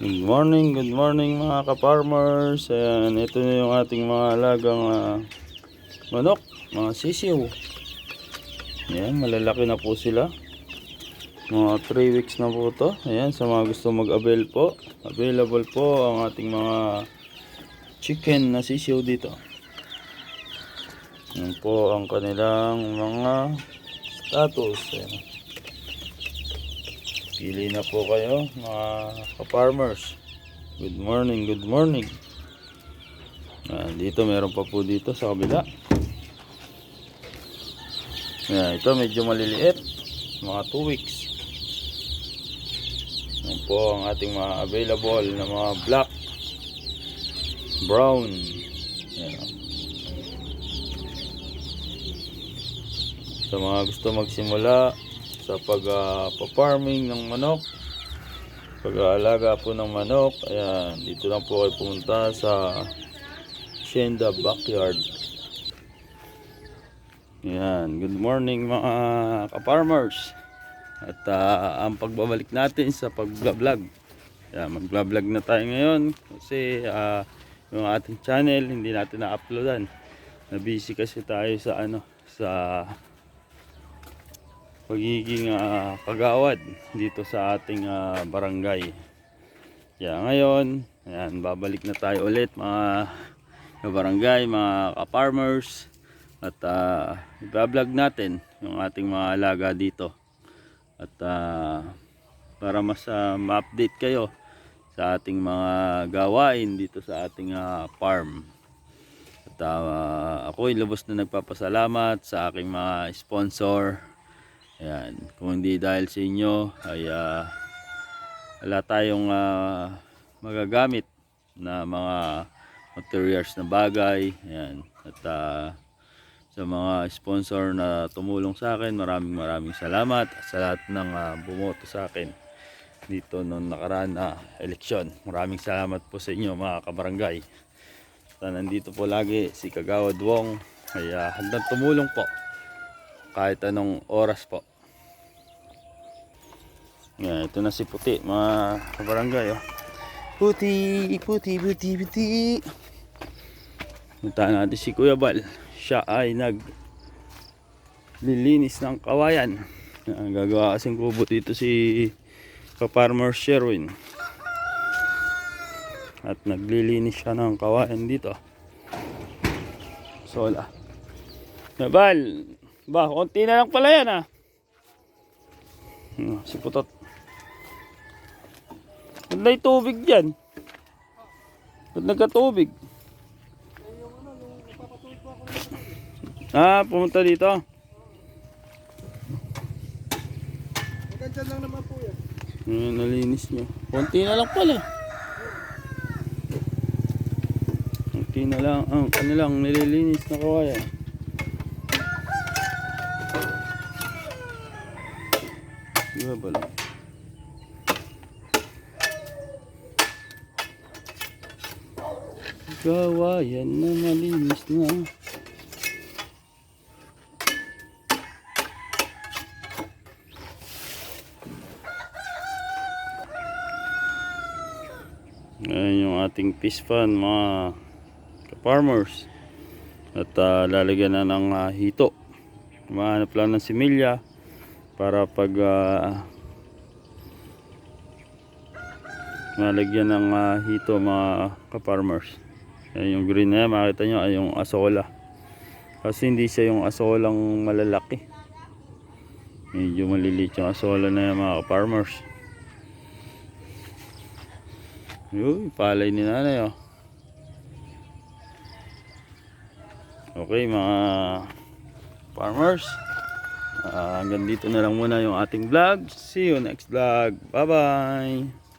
Good morning, good morning mga ka-farmers. Ayan, ito na yung ating mga alagang ah, manok, mga sisiw. Ayan, malalaki na po sila. Mga 3 weeks na po to. Ayan, sa mga gusto mag-avail po. Available po ang ating mga chicken na sisiw dito. Ayan po ang kanilang mga status. Ayan. Pili na po kayo mga ka-farmers. Good morning, good morning. Ah, dito meron pa po dito sa kabila. Ayan, ito medyo maliliit. Mga 2 weeks. Yan po ang ating mga available na mga black, brown. Ayan. Sa mga gusto magsimula sa pag-farming ng manok, pag-aalaga po ng manok, ayan, dito lang po kayo pumunta sa Shenda Backyard. Ayan, good morning mga ka-farmers. At ah, ang pagbabalik natin sa pag-vlog. Ayan, mag-vlog na tayo ngayon kasi ah, yung ating channel hindi natin na-uploadan. Na-busy kasi tayo sa ano, sa pagiging ah, kagawad dito sa ating ah, barangay. Kaya ngayon, ayan, babalik na tayo ulit mga barangay, mga ka-farmers at uh, vlog natin yung ating mga alaga dito. At ah, para mas ah, ma-update kayo sa ating mga gawain dito sa ating ah, farm. At uh, ako ay lubos na nagpapasalamat sa aking mga sponsor. Ayan, kung hindi dahil sa inyo ay ah, wala tayong ah, magagamit na mga materials na bagay. Ayan, at ah, sa mga sponsor na tumulong sa akin, maraming maraming salamat sa lahat ng ah, bumoto sa akin dito noong nakaraan na eleksyon. Maraming salamat po sa inyo mga kabarangay. At nandito po lagi si Kagawad Wong ay ah, handang tumulong po kahit anong oras po. Yan, ito na si Puti, mga kabarangay. Oh. Puti, puti, puti, puti. Punta natin si Kuya Bal. Siya ay nag lilinis ng kawayan. Yan, gagawa kasing kubo dito si Kaparmer Sherwin. At naglilinis siya ng kawayan dito. Sola. Nabal, ba, konti na lang pala yan ah. Hmm, Si Putot. May tubig dyan? Ba't nagkatubig? Ah, pumunta dito. Ganyan lang naman po yan. Ayan, nalinis nyo. Konti na lang pala. Konti na lang. Ang ano lang, nililinis na kawayan. Ba lang? Kawayan na malinis na. Ayan yung ating fish pan mga farmers at ah, lalagyan na ng ah, hito mahanap lang ng similya para pag ah, malagyan ng ah, hito mga ka-farmers Ayan yung green na yan makita nyo ay yung asola kasi hindi siya yung asolang malalaki medyo maliliit yung asola na yan mga ka-farmers Uy, palay ni nanay oh. Okay mga farmers. Ah, hanggang dito na lang muna yung ating vlog. See you next vlog. Bye bye.